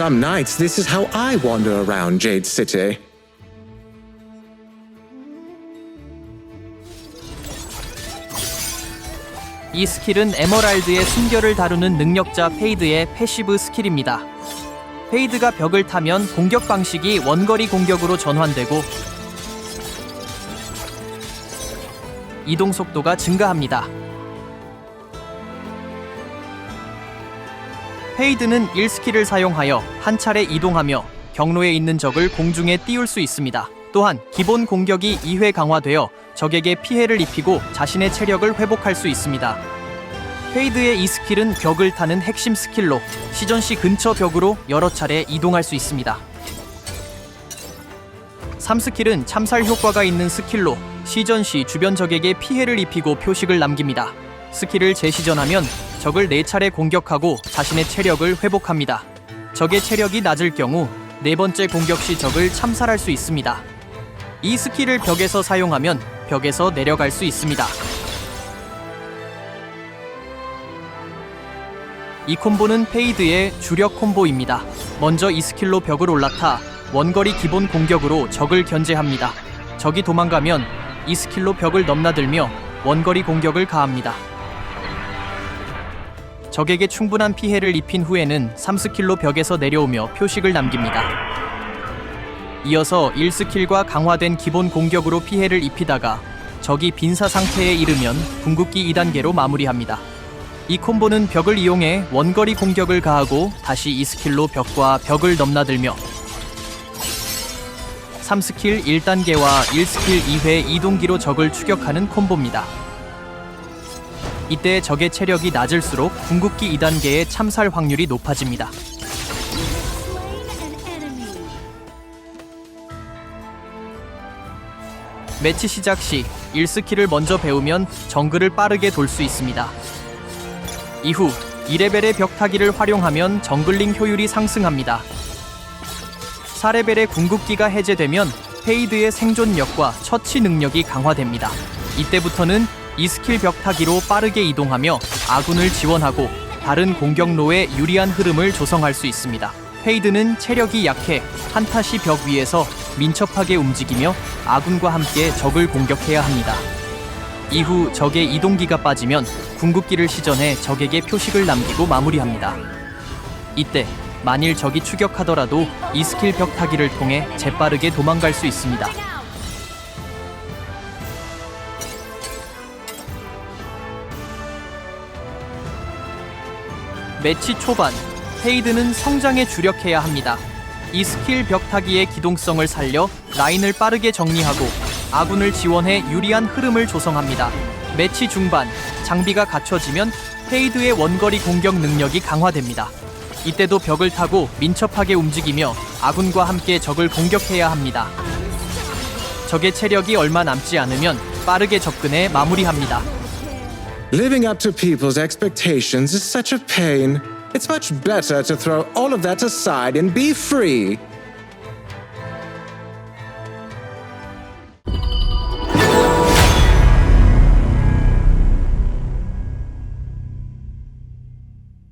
Some nights, this is how I wander around Jade City. 이 스킬은 에머랄드의 순결을 다루는 능력자 페이드의 패시브 스킬입니다. 페이드가 벽을 타면 공격 방식이 원거리 공격으로 전환되고 이동 속도가 증가합니다. 페이드는 1스킬을 사용하여 한 차례 이동하며 경로에 있는 적을 공중에 띄울 수 있습니다. 또한 기본 공격이 2회 강화되어 적에게 피해를 입히고 자신의 체력을 회복할 수 있습니다. 페이드의 이 스킬은 벽을 타는 핵심 스킬로 시전 시 근처 벽으로 여러 차례 이동할 수 있습니다. 3스킬은 참살 효과가 있는 스킬로 시전 시 주변 적에게 피해를 입히고 표식을 남깁니다. 스킬을 재시전하면 적을 4차례 공격하고 자신의 체력을 회복합니다. 적의 체력이 낮을 경우 네 번째 공격 시 적을 참살할 수 있습니다. 이 스킬을 벽에서 사용하면 벽에서 내려갈 수 있습니다. 이 콤보는 페이드의 주력 콤보입니다. 먼저 이 스킬로 벽을 올라타 원거리 기본 공격으로 적을 견제합니다. 적이 도망가면 이 스킬로 벽을 넘나들며 원거리 공격을 가합니다. 적에게 충분한 피해를 입힌 후에는 3스킬로 벽에서 내려오며 표식을 남깁니다. 이어서 1스킬과 강화된 기본 공격으로 피해를 입히다가 적이 빈사 상태에 이르면 궁극기 2단계로 마무리합니다. 이 콤보는 벽을 이용해 원거리 공격을 가하고 다시 이 스킬로 벽과 벽을 넘나들며 3스킬 1단계와 1스킬 2회 이동기로 적을 추격하는 콤보입니다. 이때 적의 체력이 낮을수록 궁극기 2단계의 참살 확률이 높아집니다. 매치 시작 시 1스킬을 먼저 배우면 정글을 빠르게 돌 수 있습니다. 이후 2레벨의 벽타기를 활용하면 정글링 효율이 상승합니다. 4레벨의 궁극기가 해제되면 페이드의 생존력과 처치 능력이 강화됩니다. 이때부터는 이 스킬 벽타기로 빠르게 이동하며 아군을 지원하고 다른 공격로에 유리한 흐름을 조성할 수 있습니다. 페이드는 체력이 약해 한타시 벽 위에서 민첩하게 움직이며 아군과 함께 적을 공격해야 합니다. 이후 적의 이동기가 빠지면 궁극기를 시전해 적에게 표식을 남기고 마무리합니다. 이때 만일 적이 추격하더라도 이 스킬 벽 타기를 통해 재빠르게 도망갈 수 있습니다. 매치 초반 페이드는 성장에 주력해야 합니다. 이 스킬 벽타기의 기동성을 살려 라인을 빠르게 정리하고 아군을 지원해 유리한 흐름을 조성합니다. 매치 중반 장비가 갖춰지면 페이드의 원거리 공격 능력이 강화됩니다. 이때도 벽을 타고 민첩하게 움직이며 아군과 함께 적을 공격해야 합니다. 적의 체력이 얼마 남지 않으면 빠르게 접근해 마무리합니다. Living up to people's expectations is such a pain. It's much better to throw all of that aside and be free.